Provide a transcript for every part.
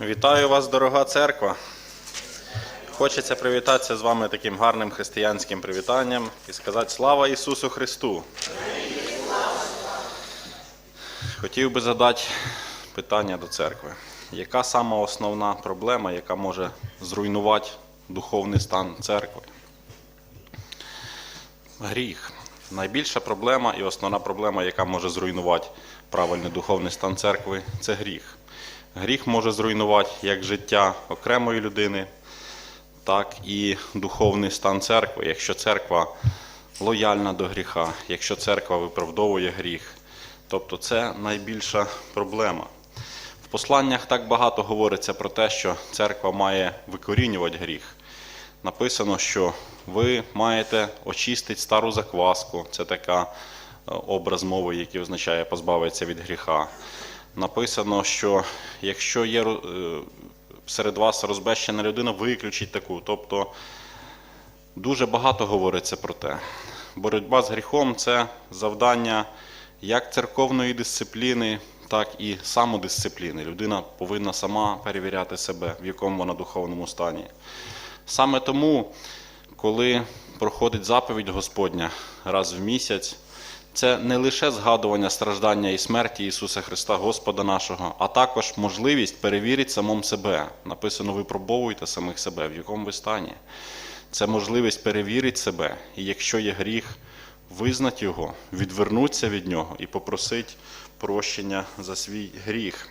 Вітаю вас, дорога церква. Хочеться привітатися з вами таким гарним християнським привітанням і сказати слава Ісусу Христу. Хотів би задати питання до церкви. Яка сама основна проблема, яка може зруйнувати духовний стан церкви? Гріх. Найбільша проблема і основна проблема, яка може зруйнувати правильний духовний стан церкви, це гріх. Гріх може зруйнувати як життя окремої людини, так і духовний стан церкви. Якщо церква лояльна до гріха, якщо церква виправдовує гріх, тобто це найбільша проблема. В посланнях так багато говориться про те, що церква має викорінювати гріх. Написано, що ви маєте очистити стару закваску. Це така е, образ мови, який означає позбавитися від гріха. Написано, що якщо є е, серед вас розбещена людина, виключіть таку. Тобто дуже багато говориться про те. Боротьба з гріхом це завдання як церковної дисципліни, так і самодисципліни. Людина повинна сама перевіряти себе, в якому вона духовному стані. Саме тому, коли проходить заповідь Господня раз в місяць, це не лише згадування страждання і смерті Ісуса Христа, Господа нашого, а також можливість перевірити самому себе. Написано, випробовуйте самих себе, в якому ви стані. Це можливість перевірити себе, і якщо є гріх, визнати його, відвернутися від нього і попросити прощення за свій гріх.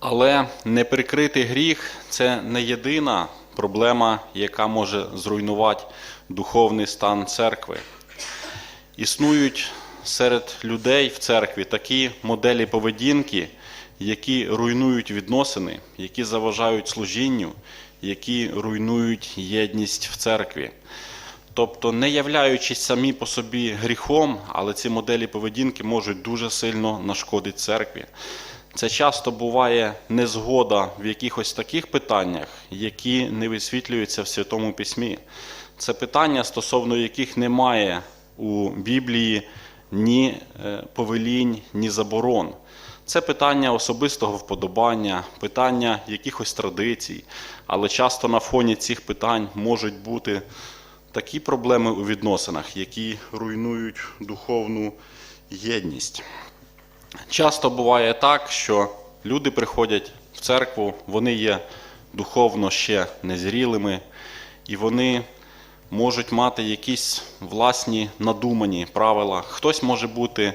Але неприкритий гріх це не єдина проблема, яка може зруйнувати духовний стан церкви. Існують серед людей в церкві такі моделі поведінки, які руйнують відносини, які заважають служінню, які руйнують єдність в церкві. Тобто, не являючись самі по собі гріхом, але ці моделі поведінки можуть дуже сильно нашкодити церкві. Це часто буває незгода в якихось таких питаннях, які не висвітлюються в Святому Письмі. Це питання, стосовно яких немає у Біблії ні е, повелінь, ні заборон. Це питання особистого вподобання, питання якихось традицій, але часто на фоні цих питань можуть бути такі проблеми у відносинах, які руйнують духовну єдність. Часто буває так, що люди приходять в церкву, вони є духовно ще незрілими, і вони можуть мати якісь власні надумані правила. Хтось може бути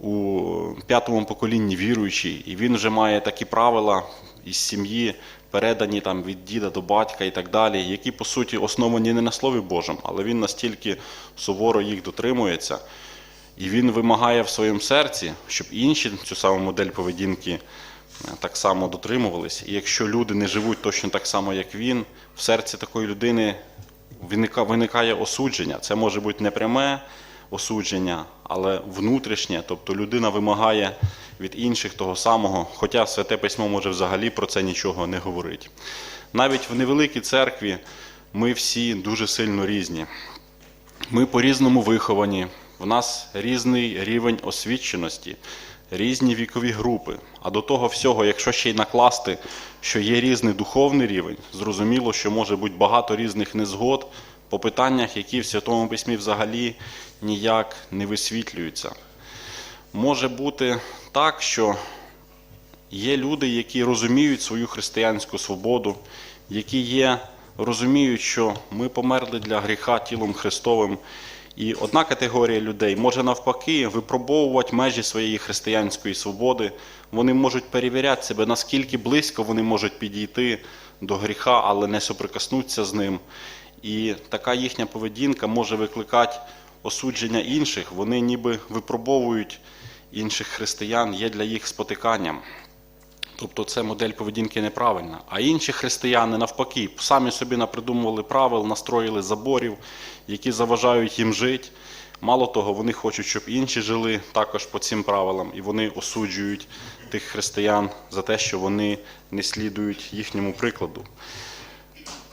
у п'ятому поколінні віруючий, і він вже має такі правила із сім'ї, передані там від діда до батька і так далі, які по суті основані не на Слові Божому, але він настільки суворо їх дотримується. І він вимагає в своєму серці, щоб інші цю саму модель поведінки е, так само дотримувалися. І якщо люди не живуть точно так само, як він, в серці такої людини виникає осудження. Це може бути не пряме осудження, але внутрішнє. Тобто людина вимагає від інших того самого, хоча Святе Письмо може взагалі про це нічого не говорить. Навіть в невеликій церкві ми всі дуже сильно різні. Ми по-різному виховані, в нас різний рівень освіченості, різні вікові групи. А до того всього, якщо ще й накласти, що є різний духовний рівень, зрозуміло, що може бути багато різних незгод по питаннях, які в Святому Письмі взагалі ніяк не висвітлюються. Може бути так, що Є люди, які розуміють свою християнську свободу, які є, розуміють, що ми померли для гріха тілом Христовим. І одна категорія людей може навпаки випробовувати межі своєї християнської свободи. Вони можуть перевіряти себе, наскільки близько вони можуть підійти до гріха, але не соприкоснутися з ним. І така їхня поведінка може викликати осудження інших. Вони ніби випробовують інших християн, є для їх спотиканням. Тобто це модель поведінки неправильна. А інші християни, навпаки, самі собі напридумували правил, настроїли заборів, які заважають їм жити. Мало того, вони хочуть, щоб інші жили також по цим правилам, і вони осуджують тих християн за те, що вони не слідують їхньому прикладу.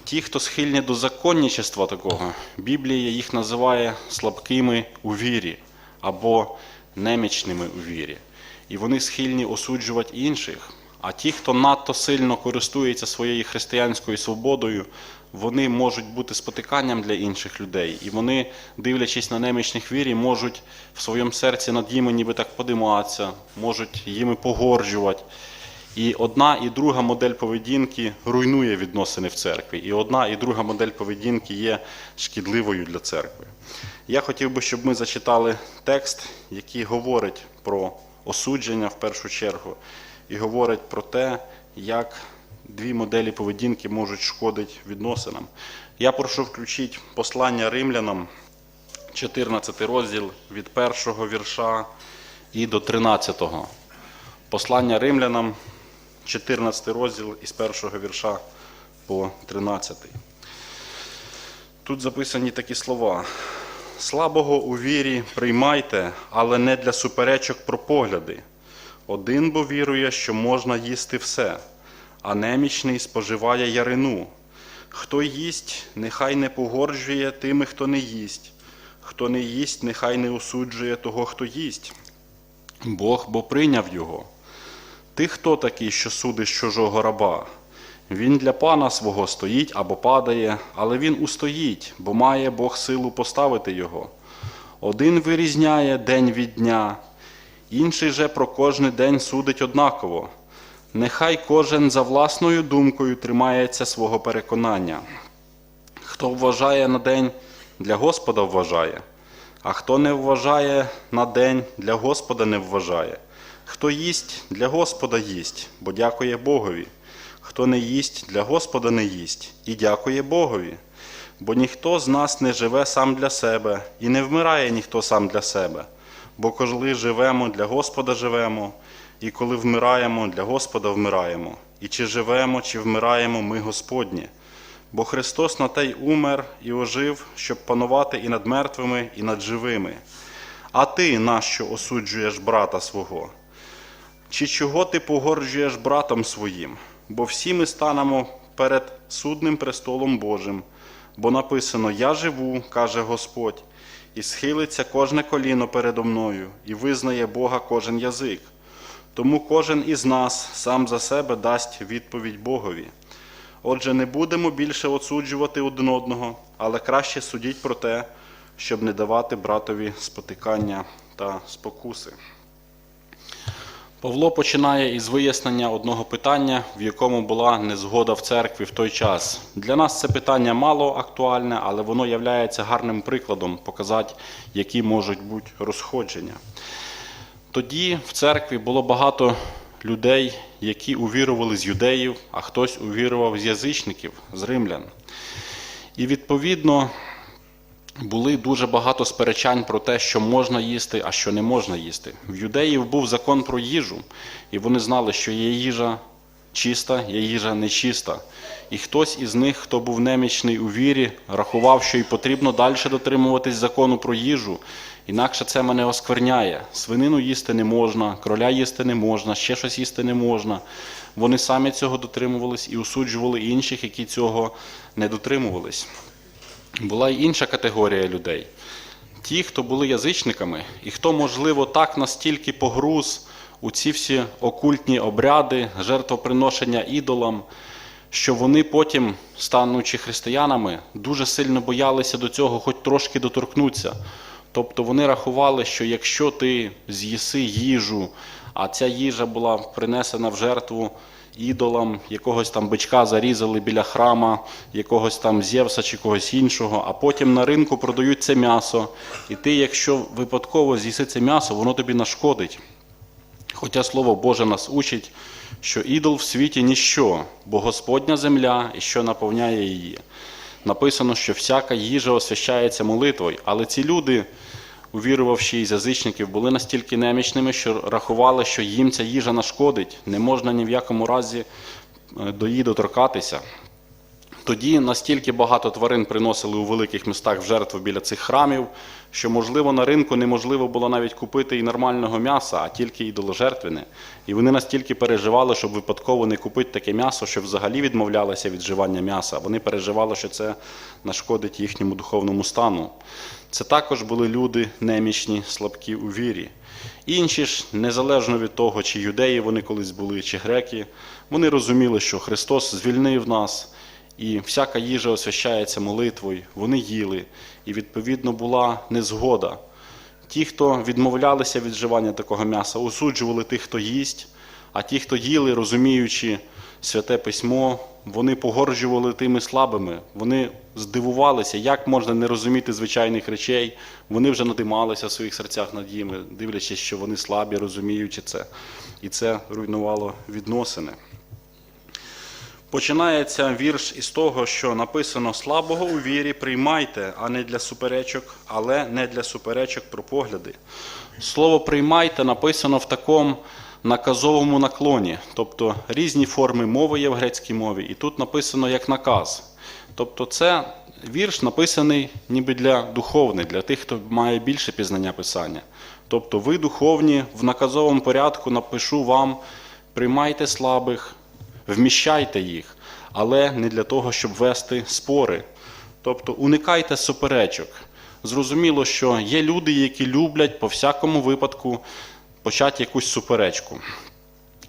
Ті, хто схильні до законничества такого, Біблія їх називає слабкими у вірі або немічними у вірі. І вони схильні осуджувати інших. А ті, хто надто сильно користується своєю християнською свободою, вони можуть бути спотиканням для інших людей. І вони, дивлячись на немічних вірі, можуть в своєму серці над ними ніби так подиматися, можуть їми погоржувати. І одна і друга модель поведінки руйнує відносини в церкві. І одна і друга модель поведінки є шкідливою для церкви. Я хотів би, щоб ми зачитали текст, який говорить про осудження в першу чергу, і говорить про те, як дві моделі поведінки можуть шкодити відносинам. Я прошу включити послання римлянам, 14 розділ від першого вірша і до 13. Послання римлянам, 14 розділ із першого вірша по 13. Тут записані такі слова. Слабого у вірі приймайте, але не для суперечок про погляди. Один бо вірує, що можна їсти все, а немічний споживає ярину. Хто їсть, нехай не погорджує тими, хто не їсть. Хто не їсть, нехай не осуджує того, хто їсть. Бог бо прийняв його. Ти хто такий, що судиш чужого раба? Він для пана свого стоїть або падає, але він устоїть, бо має Бог силу поставити його. Один вирізняє день від дня, інший же про кожний день судить однаково. Нехай кожен за власною думкою тримається свого переконання. Хто вважає на день, для Господа вважає, а хто не вважає на день, для Господа не вважає. Хто їсть, для Господа їсть, бо дякує Богові. Хто не їсть, для Господа не їсть, і дякує Богові. Бо ніхто з нас не живе сам для себе, і не вмирає ніхто сам для себе. Бо коли живемо, для Господа живемо, і коли вмираємо, для Господа вмираємо. І чи живемо, чи вмираємо, ми Господні. Бо Христос на те й умер і ожив, щоб панувати і над мертвими, і над живими. А ти нащо осуджуєш брата свого? Чи чого ти погорджуєш братом своїм? Бо всі ми станемо перед судним престолом Божим, бо написано: Я живу, каже Господь, і схилиться кожне коліно передо мною, і визнає Бога кожен язик. Тому кожен із нас сам за себе дасть відповідь Богові. Отже, не будемо більше осуджувати один одного, але краще судіть про те, щоб не давати братові спотикання та спокуси. Павло починає із вияснення одного питання, в якому була незгода в церкві в той час. Для нас це питання мало актуальне, але воно є гарним прикладом показати, які можуть бути розходження. Тоді в церкві було багато людей, які увірували з юдеїв, а хтось увірував з язичників, з римлян. І відповідно були дуже багато сперечань про те, що можна їсти, а що не можна їсти. В юдеїв був закон про їжу, і вони знали, що є їжа чиста, є їжа нечиста. І хтось із них, хто був немічний у вірі, рахував, що й потрібно далі дотримуватись закону про їжу, інакше це мене оскверняє. Свинину їсти не можна, кроля їсти не можна, ще щось їсти не можна. Вони самі цього дотримувались і осуджували інших, які цього не дотримувались. Була й інша категорія людей. Ті, хто були язичниками, і хто, можливо, так настільки погруз у ці всі окультні обряди, жертвоприношення ідолам, що вони потім, станучи християнами, дуже сильно боялися до цього хоч трошки доторкнутися. Тобто вони рахували, що якщо ти з'їси їжу, а ця їжа була принесена в жертву ідолам, якогось там бичка зарізали біля храма, якогось там Зевса чи когось іншого, а потім на ринку продають це м'ясо. І ти, якщо випадково з'їси це м'ясо, воно тобі нашкодить. Хоча Слово Боже нас учить, що ідол в світі ніщо, бо Господня земля і що наповняє її. Написано, що всяка їжа освящається молитвою, але ці люди, увірувавши із язичників, були настільки немічними, що рахували, що їм ця їжа нашкодить, не можна ні в якому разі е, до її доторкатися. Тоді настільки багато тварин приносили у великих містах в жертву біля цих храмів, що, можливо, на ринку неможливо було навіть купити і нормального м'яса, а тільки ідоложертвене. І вони настільки переживали, щоб випадково не купити таке м'ясо, що взагалі відмовлялися від вживання м'яса. Вони переживали, що це нашкодить їхньому духовному стану. Це також були люди немічні, слабкі у вірі. Інші ж, незалежно від того, чи юдеї вони колись були, чи греки, вони розуміли, що Христос звільнив нас, і всяка їжа освящається молитвою, вони їли, і відповідно була незгода. Ті, хто відмовлялися від вживання такого м'яса, осуджували тих, хто їсть, а ті, хто їли, розуміючи святе письмо, вони погорджували тими слабими. Вони здивувалися, як можна не розуміти звичайних речей. Вони вже надималися в своїх серцях над ними, дивлячись, що вони слабі, розуміючи це. І це руйнувало відносини. Починається вірш із того, що написано слабого у вірі приймайте, а не для суперечок, але не для суперечок про погляди. Слово приймайте написано в такому наказовому наклоні, тобто різні форми мови є в грецькій мові, і тут написано як наказ. Тобто це вірш написаний ніби для духовних, для тих, хто має більше пізнання писання. Тобто ви духовні, в наказовому порядку напишу вам, приймайте слабих, вміщайте їх, але не для того, щоб вести спори. Тобто уникайте суперечок. Зрозуміло, що є люди, які люблять по всякому випадку почати якусь суперечку.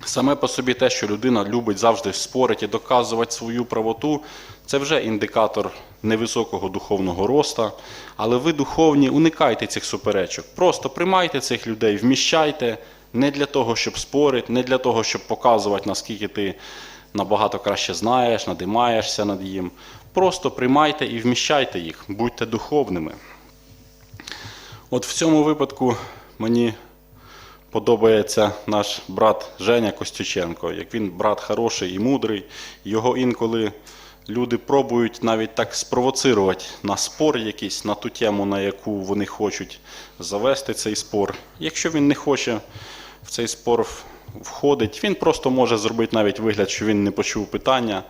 Саме по собі те, що людина любить завжди спорити і доказувати свою правоту, це вже індикатор невисокого духовного роста. Але ви, духовні, уникайте цих суперечок. Просто приймайте цих людей, вміщайте не для того, щоб спорити, не для того, щоб показувати, наскільки ти набагато краще знаєш, надимаєшся над їм. Просто приймайте і вміщайте їх, будьте духовними. От в цьому випадку мені подобається наш брат Женя Костюченко. Як він брат хороший і мудрий, його інколи люди пробують навіть так спровоцирувати на спор якийсь, на ту тему, на яку вони хочуть завести цей спор. Якщо він не хоче в цей спор входить, він просто може зробити навіть вигляд, що він не почув питання.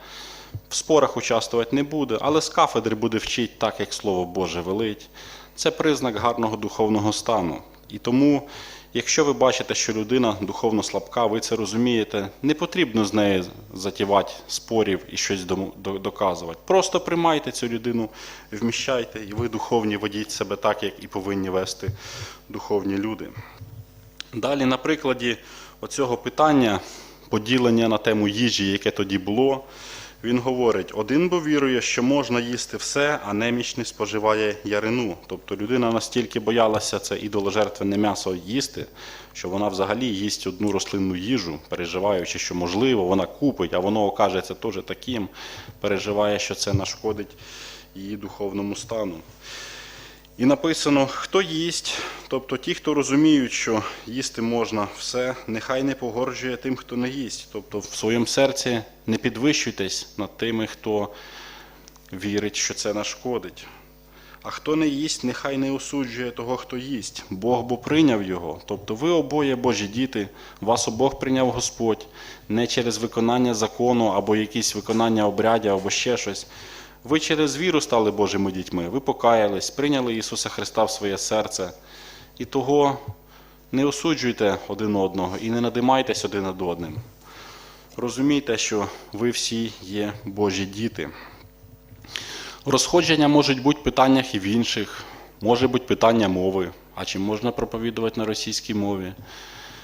В спорах участвувати не буде, але з кафедри буде вчити так, як Слово Боже велить. Це признак гарного духовного стану. І тому, якщо ви бачите, що людина духовно слабка, ви це розумієте, не потрібно з нею затівати спорів і щось доказувати. Просто приймайте цю людину, вміщайте, і ви духовні ведіть себе так, як і повинні вести духовні люди. Далі, на прикладі оцього питання, поділення на тему їжі, яке тоді було, він говорить: один бо вірує, що можна їсти все, а немічний споживає ярину. Тобто людина настільки боялася це ідоложертвене м'ясо їсти, що вона взагалі їсть одну рослинну їжу, переживаючи, що можливо вона купить, а воно окажеться теж таким, переживає, що це нашкодить її духовному стану. І написано, хто їсть, тобто ті, хто розуміють, що їсти можна все, нехай не погорджує тим, хто не їсть. Тобто в своєму серці не підвищуйтесь над тими, хто вірить, що це нашкодить. А хто не їсть, нехай не осуджує того, хто їсть. Бог бо прийняв його. Тобто ви обоє Божі діти, вас обох прийняв Господь не через виконання закону або якісь виконання обрядів, або ще щось. Ви через віру стали Божими дітьми, ви покаялись, прийняли Ісуса Христа в своє серце. І того не осуджуйте один одного і не надимайтесь один над одним. Розумійте, що ви всі є Божі діти. Розходження можуть бути в питаннях і в інших, може бути питання мови. А чи можна проповідувати на російській мові?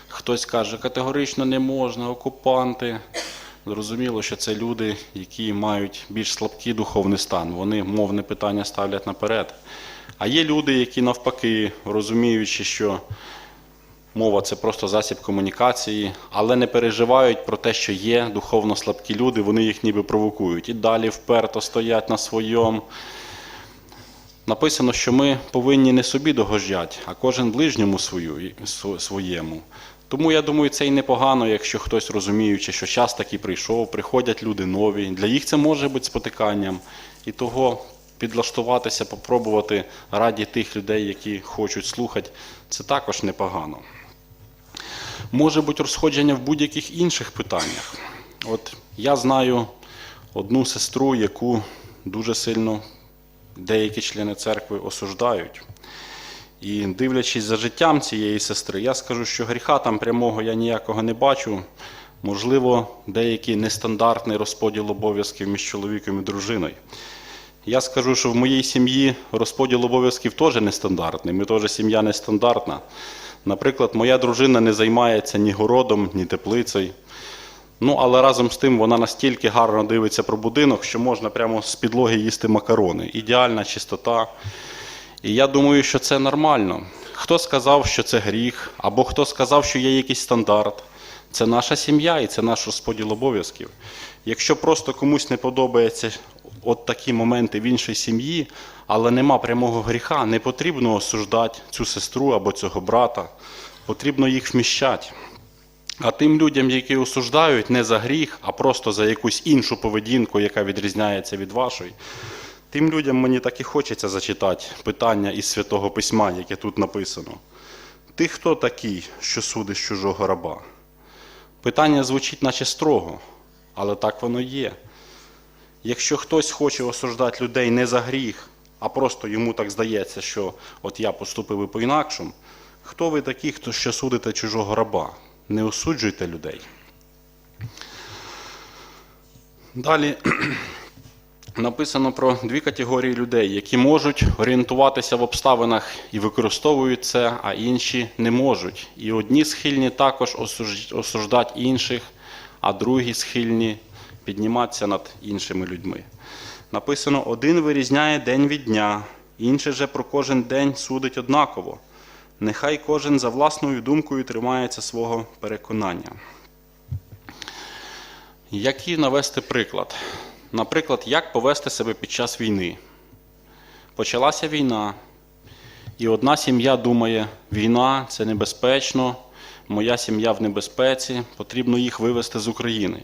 Хтось каже, категорично не можна, окупанти. Зрозуміло, що це люди, які мають більш слабкий духовний стан. Вони мовне питання ставлять наперед. А є люди, які навпаки, розуміючи, що мова це просто засіб комунікації, але не переживають про те, що є духовно слабкі люди, вони їх ніби провокують. І далі вперто стоять на своєму. Написано, що ми повинні не собі догождати, а кожен ближньому свою, своєму. Тому я думаю, це і непогано, якщо хтось розуміючи, що час такий прийшов, приходять люди нові. Для їх це може бути спотиканням. І того підлаштуватися, попробувати раді тих людей, які хочуть слухати, це також непогано. Може бути розходження в будь-яких інших питаннях. От я знаю одну сестру, яку дуже сильно деякі члени церкви осуждають. І дивлячись за життям цієї сестри, я скажу, що гріха там прямого я ніякого не бачу. Можливо, деякий нестандартний розподіл обов'язків між чоловіком і дружиною. Я скажу, що в моїй сім'ї розподіл обов'язків теж нестандартний. Ми теж сім'я нестандартна. Наприклад, моя дружина не займається ні городом, ні теплицею. Ну, але разом з тим вона настільки гарно дивиться про будинок, що можна прямо з підлоги їсти макарони. Ідеальна чистота. І я думаю, що це нормально. Хто сказав, що це гріх, або хто сказав, що є якийсь стандарт. Це наша сім'я і це наш розподіл обов'язків. Якщо просто комусь не подобається от такі моменти в іншій сім'ї, але нема прямого гріха, не потрібно осуждати цю сестру або цього брата, потрібно їх вміщати. А тим людям, які осуждають не за гріх, а просто за якусь іншу поведінку, яка відрізняється від вашої, тим людям мені так і хочеться зачитати питання із Святого Письма, яке тут написано. Ти хто такий, що судиш чужого раба? Питання звучить наче строго, але так воно є. Якщо хтось хоче осуждати людей не за гріх, а просто йому так здається, що от я поступив і по-інакшому, хто ви такі, хто що судите чужого раба? Не осуджуйте людей. Далі написано про дві категорії людей, які можуть орієнтуватися в обставинах і використовують це, а інші не можуть. І одні схильні також осуж- осуждати інших, а другі схильні підніматися над іншими людьми. Написано: один вирізняє день від дня, інший же про кожен день судить однаково. Нехай кожен за власною думкою тримається свого переконання. Який навести приклад? Наприклад, як повести себе під час війни? Почалася війна, і одна сім'я думає, війна це небезпечно, моя сім'я в небезпеці, потрібно їх вивезти з України.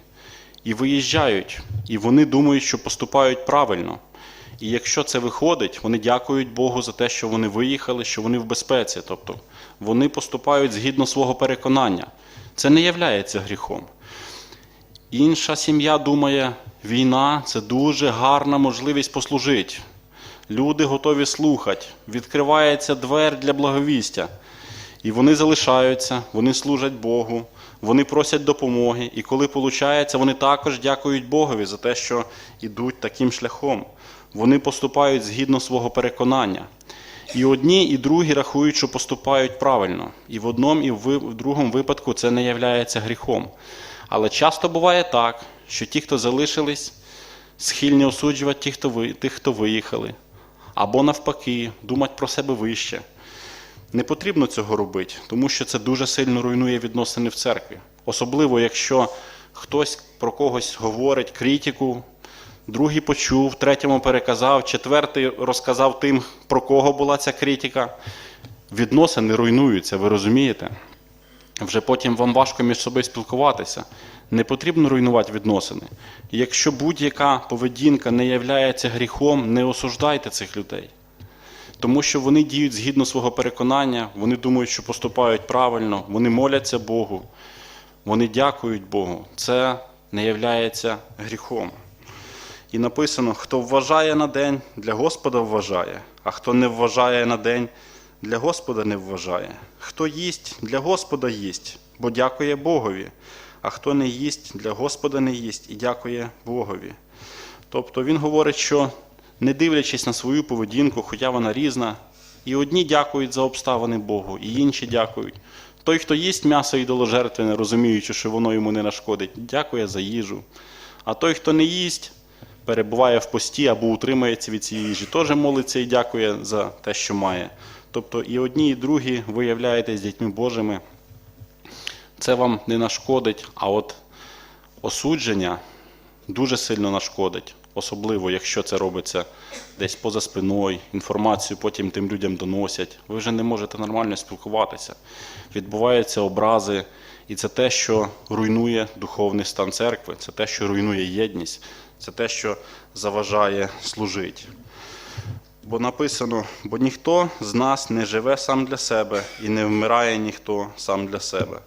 І виїжджають, і вони думають, що поступають правильно. І якщо це виходить, вони дякують Богу за те, що вони виїхали, що вони в безпеці. Тобто вони поступають згідно свого переконання. Це не являється гріхом. Інша сім'я думає, війна це дуже гарна можливість послужити. Люди готові слухати, відкривається двер для благовістя. І вони залишаються, вони служать Богу, вони просять допомоги. І коли виходить, вони також дякують Богові за те, що йдуть таким шляхом. Вони поступають згідно свого переконання. І одні, і другі рахують, що поступають правильно. І в одному, і в другому випадку це не є гріхом. Але часто буває так, що ті, хто залишились, схильні осуджувати тих, хто ви, тих, хто виїхали, або навпаки, думати про себе вище. Не потрібно цього робити, тому що це дуже сильно руйнує відносини в церкві. Особливо, якщо хтось про когось говорить критику, другий почув, третьому переказав, четвертий розказав тим, про кого була ця критика. Відносини руйнуються, ви розумієте? Вже потім вам важко між собою спілкуватися. Не потрібно руйнувати відносини. Якщо будь-яка поведінка не є гріхом, не осуждайте цих людей. Тому що вони діють згідно свого переконання, вони думають, що поступають правильно, вони моляться Богу, вони дякують Богу. Це не є гріхом. І написано: хто вважає на день, для Господа вважає, а хто не вважає на день, для Господа не вважає. Хто їсть, для Господа їсть, бо дякує Богові, а хто не їсть, для Господа не їсть і дякує Богові. Тобто він говорить, що не дивлячись на свою поведінку, хоча вона різна, і одні дякують за обставини Богу, і інші дякують. Той, хто їсть м'ясо ідоложертвене, розуміючи, що воно йому не нашкодить, дякує за їжу. А той, хто не їсть, перебуває в пості або утримається від цієї їжі, теж молиться і дякує за те, що має. Тобто і одні, і другі ви являєтесь дітьми Божими. Це вам не нашкодить, а от осудження дуже сильно нашкодить, особливо якщо це робиться десь поза спиною, інформацію потім тим людям доносять. Ви вже не можете нормально спілкуватися. Відбуваються образи, і це те, що руйнує духовний стан церкви, це те, що руйнує єдність, це те, що заважає служити. Бо написано: бо ніхто з нас не живе сам для себе і не вмирає ніхто сам для себе.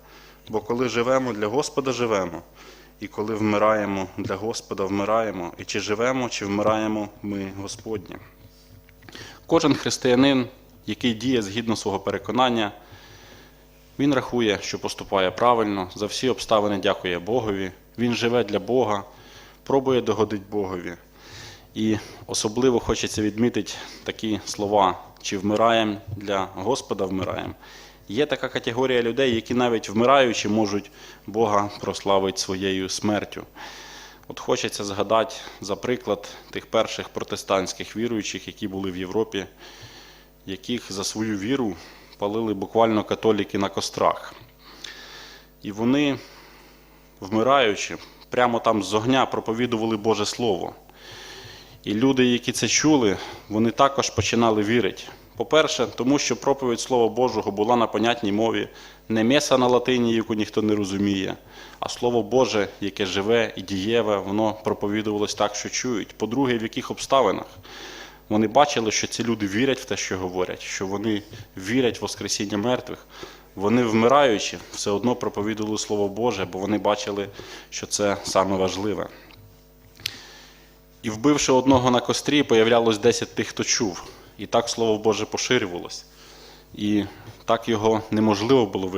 Бо коли живемо, для Господа живемо. і коли вмираємо для Господа, вмираємо, і чи живемо, чи вмираємо ми Господні. Кожен християнин, який діє згідно свого переконання, він рахує, що поступає правильно, за всі обставини дякує Богові, він живе для Бога, пробує догодити Богові. І особливо хочеться відмітити такі слова: чи вмираємо для Господа вмираємо. Є така категорія людей, які навіть вмираючи можуть Бога прославити своєю смертю. От хочеться згадати за приклад тих перших протестантських віруючих, які були в Європі, яких за свою віру палили буквально католіки на кострах. І вони, вмираючи, прямо там з огня проповідували Боже Слово. І люди, які це чули, вони також починали вірити. По-перше, тому що проповідь Слова Божого була на понятній мові, не меса на латині, яку ніхто не розуміє, а Слово Боже, яке живе і дієве, воно проповідувалось так, що чують. По-друге, в яких обставинах вони бачили, що ці люди вірять в те, що говорять, що вони вірять в Воскресіння мертвих. Вони, вмираючи, все одно проповідували Слово Боже, бо вони бачили, що це саме важливе. І вбивши одного на кострі, появлялось 10 тих, хто чув. І так Слово Боже поширювалось. І так його неможливо було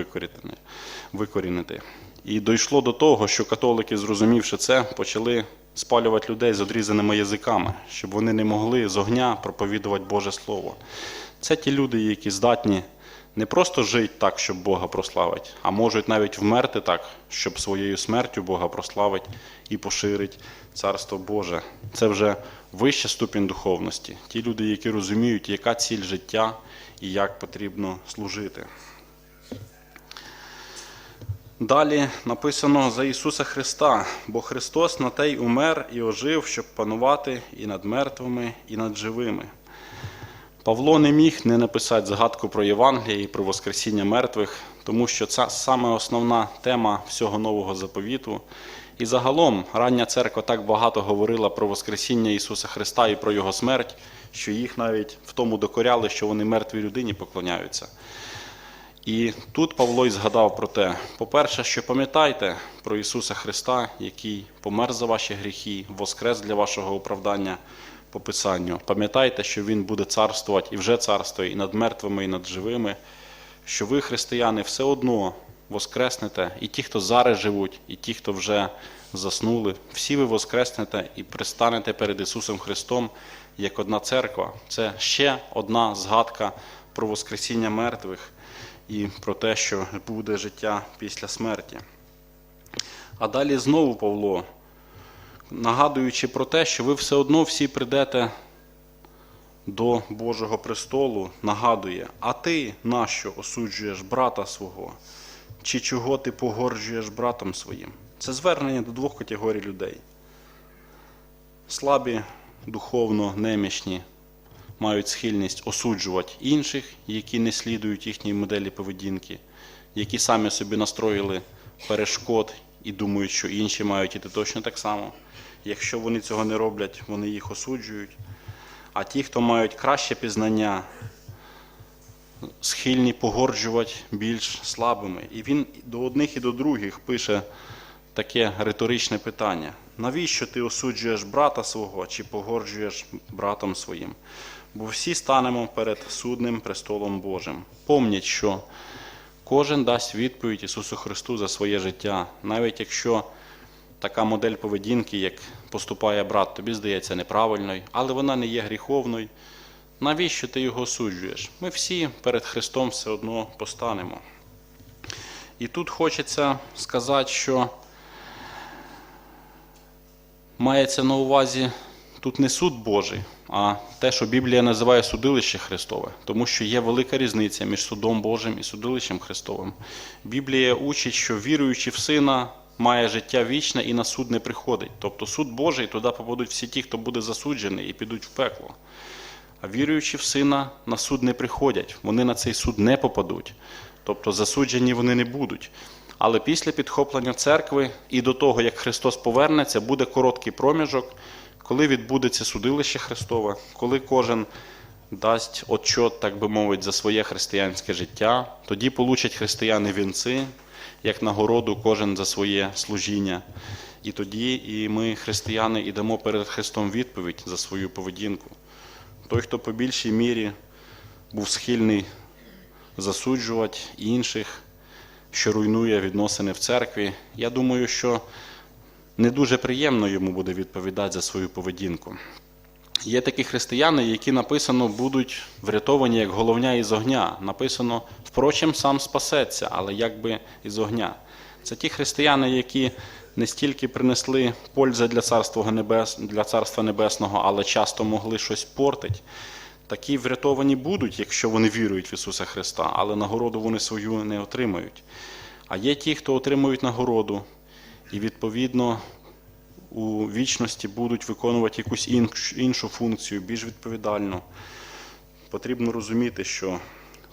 викорінити. І дійшло до того, що католики, зрозумівши це, почали спалювати людей з одрізаними язиками, щоб вони не могли з огня проповідувати Боже Слово. Це ті люди, які здатні не просто жити так, щоб Бога прославити, а можуть навіть вмерти так, щоб своєю смертю Бога прославити і поширить Царство Боже. Це вже вища ступінь духовності. Ті люди, які розуміють, яка ціль життя і як потрібно служити. Далі написано за Ісуса Христа, бо Христос на те й умер і ожив, щоб панувати і над мертвими, і над живими. Павло не міг не написати згадку про Євангеліє і про Воскресіння мертвих, тому що це саме основна тема всього нового заповіту. І загалом рання церква так багато говорила про Воскресіння Ісуса Христа і про Його смерть, що їх навіть в тому докоряли, що вони мертвій людині поклоняються. І тут Павло й згадав про те: по-перше, що пам'ятайте про Ісуса Христа, який помер за ваші гріхи, воскрес для вашого оправдання по Писанню. Пам'ятайте, що Він буде царствувати і вже царствує і над мертвими, і над живими, що ви, християни, все одно воскреснете, і ті, хто зараз живуть, і ті, хто вже заснули, всі ви воскреснете і пристанете перед Ісусом Христом як одна церква. Це ще одна згадка про Воскресіння мертвих і про те, що буде життя після смерті. А далі знову Павло, нагадуючи про те, що ви все одно всі прийдете до Божого престолу, нагадує, а ти нащо осуджуєш брата свого, чи чого ти погорджуєш братом своїм? Це звернення до двох категорій людей. Слабі, духовно, немічні, мають схильність осуджувати інших, які не слідують їхній моделі поведінки, які самі собі настроїли перешкод і думають, що інші мають іти точно так само. Якщо вони цього не роблять, вони їх осуджують. А ті, хто мають краще пізнання, схильні погорджувати більш слабими. І він до одних і до других пише таке риторичне питання: навіщо ти осуджуєш брата свого чи погорджуєш братом своїм? Бо всі станемо перед судним престолом Божим. Помніть, що кожен дасть відповідь Ісусу Христу за своє життя, навіть якщо така модель поведінки, як поступає брат, тобі здається неправильною, але вона не є гріховною. Навіщо ти його осуджуєш? Ми всі перед Христом все одно постанемо. І тут хочеться сказати, що мається на увазі тут не суд Божий, а те, що Біблія називає судилище Христове, тому що є велика різниця між судом Божим і судилищем Христовим. Біблія учить, що віруючи в Сина має життя вічне і на суд не приходить. Тобто суд Божий туди попадуть всі ті, хто буде засуджений і підуть в пекло. А віруючи в Сина, на суд не приходять, вони на цей суд не попадуть. Тобто засуджені вони не будуть. Але після підхоплення церкви і до того, як Христос повернеться, буде короткий проміжок, коли відбудеться судилище Христове, коли кожен дасть отчот, так би мовити, за своє християнське життя, тоді получать християни вінці, як нагороду кожен за своє служіння. І тоді і ми, християни, ідемо перед Христом відповідь за свою поведінку. Той, хто по більшій мірі був схильний засуджувати інших, що руйнує відносини в церкві, я думаю, що не дуже приємно йому буде відповідати за свою поведінку. Є такі християни, які написано будуть врятовані як головня із огня. Написано, впрочем, сам спасеться, але якби із огня. Це ті християни, які не стільки принесли пользи для царства, небес, для царства небесного, але часто могли щось портити. Такі врятовані будуть, якщо вони вірують в Ісуса Христа, але нагороду вони свою не отримають. А є ті, хто отримують нагороду, і відповідно у вічності будуть виконувати якусь інш- іншу функцію, більш відповідальну. Потрібно розуміти, що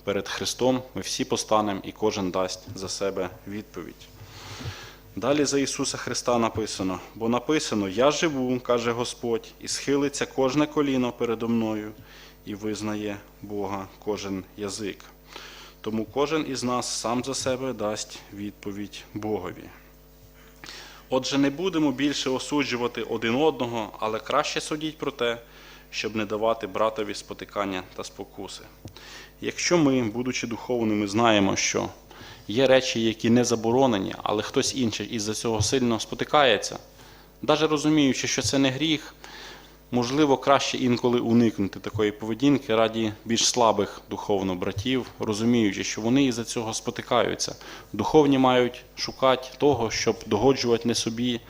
перед Христом ми всі постанемо і кожен дасть за себе відповідь. Далі за Ісуса Христа написано, бо написано: Я живу, каже Господь, і схилиться кожне коліно передо мною, і визнає Бога кожен язик. Тому кожен із нас сам за себе дасть відповідь Богові. Отже, не будемо більше осуджувати один одного, але краще судіть про те, щоб не давати братові спотикання та спокуси. Якщо ми, будучи духовними, знаємо, що є речі, які не заборонені, але хтось інший із-за цього сильно спотикається, навіть розуміючи, що це не гріх, можливо, краще інколи уникнути такої поведінки раді більш слабих духовно братів, розуміючи, що вони із-за цього спотикаються. Духовні мають шукати того, щоб догоджувати не собі,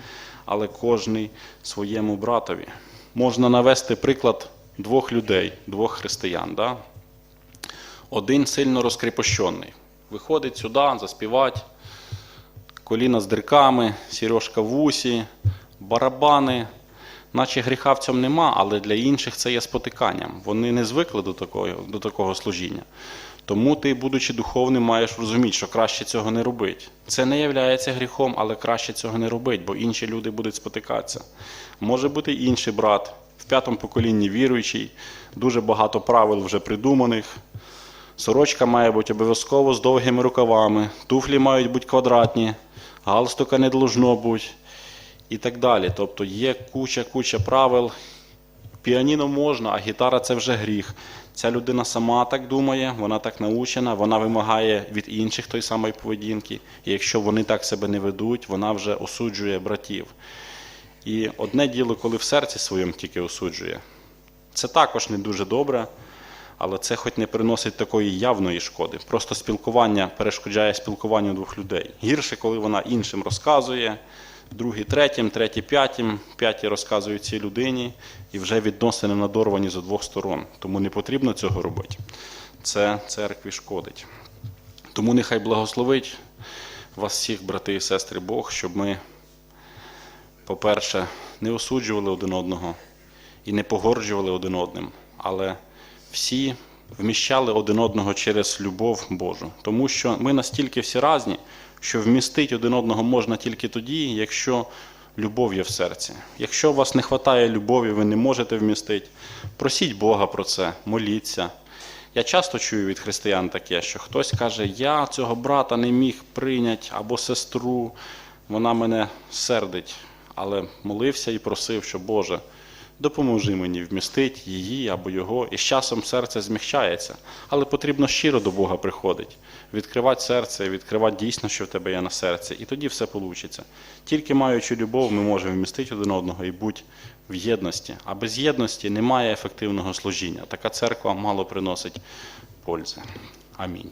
але кожний своєму братові. Можна навести приклад двох людей, двох християн. Да? Один сильно розкріпощений. Виходить сюди заспівати, коліна з дирками, сірожка в усі, барабани. Наче гріха в цьому нема, але для інших це є спотиканням. Вони не звикли до такого, до такого служіння. Тому ти, будучи духовним, маєш розуміти, що краще цього не робити. Це не є гріхом, але краще цього не робити, бо інші люди будуть спотикатися. Може бути інший брат, в п'ятому поколінні віруючий, дуже багато правил вже придуманих. Сорочка має бути обов'язково з довгими рукавами, туфлі мають бути квадратні, галстука не должно бути і так далі. Тобто є куча-куча правил. Піаніно можна, а гітара це вже гріх. Ця людина сама так думає, вона так научена, вона вимагає від інших той самої поведінки. І якщо вони так себе не ведуть, вона вже осуджує братів. І одне діло, коли в серці своєму тільки осуджує, це також не дуже добре, але це хоч не приносить такої явної шкоди. Просто спілкування перешкоджає спілкуванню двох людей. Гірше, коли вона іншим розказує, другий третім, третій п'ятім, п'яті розказують цій людині, і вже відносини надорвані з двох сторон. Тому не потрібно цього робити. Це церкві шкодить. Тому нехай благословить вас всіх, брати і сестри, Бог, щоб ми, по-перше, не осуджували один одного і не погорджували один одним, але всі вміщали один одного через любов Божу. Тому що ми настільки всі разні, що вмістити один одного можна тільки тоді, якщо любов є в серці. Якщо у вас не вистачає любові, ви не можете вмістити, просіть Бога про це, моліться. Я часто чую від християн таке, що хтось каже, я цього брата не міг прийняти або сестру, вона мене сердить, але молився і просив, що Боже, допоможи мені вмістити її або його, і з часом серце змягчається. Але потрібно щиро до Бога приходити, відкривати серце, відкривати дійсно, що в тебе є на серці, і тоді все вийде. Тільки маючи любов, ми можемо вмістити один одного і бути в єдності. А без єдності немає ефективного служіння. Така церква мало приносить пользи. Амінь.